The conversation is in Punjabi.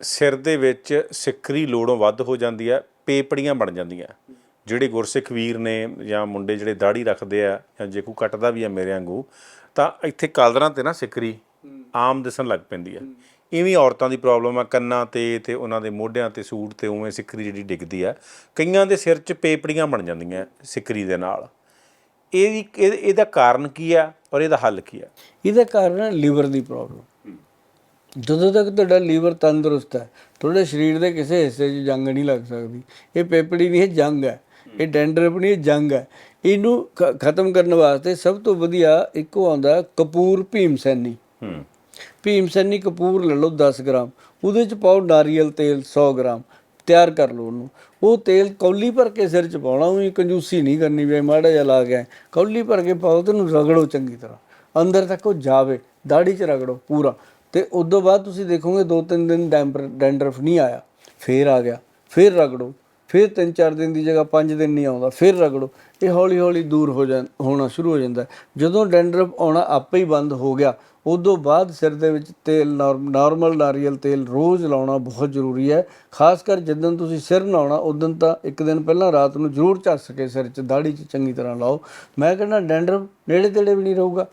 ਸਿਰ ਦੇ ਵਿੱਚ ਸਿੱਕਰੀ ਲੋੜੋਂ ਵੱਧ ਹੋ ਜਾਂਦੀ ਹੈ, ਪੇਪੜੀਆਂ ਬਣ ਜਾਂਦੀਆਂ। ਜਿਹੜੇ ਗੁਰਸਿੱਖ ਵੀਰ ਨੇ ਜਾਂ ਮੁੰਡੇ ਜਿਹੜੇ ਦਾੜੀ ਰੱਖਦੇ ਆ ਜਾਂ ਜੇ ਕੋਈ ਕੱਟਦਾ ਵੀ ਆ ਮੇਰੇ ਵਾਂਗੂ, ਤਾਂ ਇੱਥੇ ਕਾਲਰਾਂ ਤੇ ਨਾ ਸਿੱਕਰੀ ਆਮ ਦਿਸਣ ਲੱਗ ਪੈਂਦੀ ਆ ਇਵੇਂ ਔਰਤਾਂ ਦੀ ਪ੍ਰੋਬਲਮ ਆ, ਕੰਨਾਂ ਤੇ ਤੇ ਉਹਨਾਂ ਦੇ ਮੋਢਿਆਂ ਤੇ ਸੂਟ ਤੇ ਉਵੇਂ ਸਿੱਕਰੀ ਜਿਹੜੀ ਡਿੱਗਦੀ ਆ। ਕਈਆਂ ਦੇ ਸਿਰ 'ਚ ਪੇਪੜੀਆਂ ਬਣ ਜਾਂਦੀਆਂ ਸਿੱਕਰੀ ਦੇ ਨਾਲ। ਇਹਦੀ ਇਹ- ਇਹਦਾ ਕਾਰਨ ਕੀ ਆ ਔਰ ਇਹਦਾ ਹੱਲ ਕੀ ਆ? ਇਹਦਾ ਕਾਰਨ ਲੀਵਰ ਦੀ ਪ੍ਰੋਬਲਮ। ਜਦੋਂ ਤੱਕ ਤੁਹਾਡਾ ਲੀਵਰ ਤੰਦਰੁਸਤ ਹੈ ਤੁਹਾਡੇ ਸਰੀਰ ਦੇ ਕਿਸੇ ਹਿੱਸੇ 'ਚ ਜੰਗ ਨਹੀਂ ਲੱਗ ਸਕਦੀ। ਇਹ ਪੇਪੜੀ ਨਹੀਂ ਇਹ ਜੰਗ ਹੈ। ਇਹ ਡੈਂਡਰਫ ਨਹੀਂ ਇਹ ਜੰਗ ਹੈ। ਇਹਨੂੰ ਖਤਮ ਕਰਨ ਵਾਸਤੇ ਸਭ ਤੋਂ ਵਧੀਆ ਇੱਕੋ ਆਉਂਦਾ ਕਪੂਰ ਭੀਮ ਸੈਨੀ। ਹੂੰ। ਭੀਮ ਸੈਨੀ ਕਪੂਰ ਲੈ ਲਓ 10 ਗ੍ਰਾਮ। ਉਹਦੇ ਚ ਪਾਓ ਨਾਰੀਅਲ ਤੇਲ 100 ਗ੍ਰਾਮ। ਤਿਆਰ ਕਰ ਲਓ ਉਹਨੂੰ। ਉਹ ਤੇਲ ਕੌਲੀ ਭਰ ਕੇ ਸਿਰ ਚ ਪਾਉਣਾ ਉਹੀ ਕੰਜੂਸੀ ਨਹੀਂ ਕਰਨੀ ਵੀ ਮਾੜਾ ਜਿਹਾ ਲਾ ਗਿਆ। ਕੌਲੀ ਭਰ ਕੇ ਪਾਓ ਤੇ ਉਹਨੂੰ ਰਗੜੋ ਚੰਗੀ ਤਰ੍ਹਾਂ। ਅੰਦਰ ਤੱਕ ਉਹ ਜਾਵੇ। ਦਾੜੀ 'ਚ ਰਗੜੋ ਪੂਰਾ। ਤੇ ਉਸ ਤੋਂ ਬਾਅਦ ਤੁਸੀਂ ਦੇਖੋਗੇ ਦੋ ਤਿੰਨ ਦਿਨ ਡੈਂਪਰ ਡੈਂਡਰਫ ਨਹੀਂ ਆਇਆ। ਫੇਰ ਆ ਗਿਆ। ਫੇਰ ਰਗੜੋ। ਫਿਰ ਤਿੰਨ ਚਾਰ ਦਿਨ ਦੀ ਜਗ੍ਹਾ ਪੰਜ ਦਿਨ ਨਹੀਂ ਆਉਂਦਾ। ਫਿਰ ਰਗੜੋ। ਇਹ ਹੌਲੀ ਹੌਲੀ ਦੂਰ ਹੋ ਜਾਂ ਹੋਣਾ ਸ਼ੁਰੂ ਹੋ ਜਾਂਦਾ। ਜਦੋਂ ਡੈਂਡਰਫ ਆਉਣਾ ਆਪੇ ਹੀ ਬੰਦ ਹੋ ਗਿਆ ਉਦੋਂ ਬਾਅਦ ਸਿਰ ਦੇ ਵਿੱਚ ਤੇਲ ਨਾਰਮਲ ਨਾਰੀਅਲ ਤੇਲ ਰੋਜ਼ ਲਾਉਣਾ ਬਹੁਤ ਜ਼ਰੂਰੀ ਹੈ। ਖਾਸ ਕਰ ਜਦੋਂ ਤੁਸੀਂ ਸਿਰ ਨਹਾਉਣਾ ਉਦੋਂ ਤਾਂ ਇੱਕ ਦਿਨ ਪਹਿਲਾਂ ਰਾਤ ਨੂੰ ਜ਼ਰੂਰ ਝੱਸ ਕੇ ਸਿਰ 'ਚ ਦਾੜੀ 'ਚ ਚੰਗੀ ਤਰ੍ਹਾਂ ਲਾਓ। ਮੈਂ ਕਹਿੰਦਾ ਡੈਂਡਰਫ ਨੇੜੇ ਤੇੜੇ ਵੀ ਨਹੀਂ ਰਹੂਗਾ।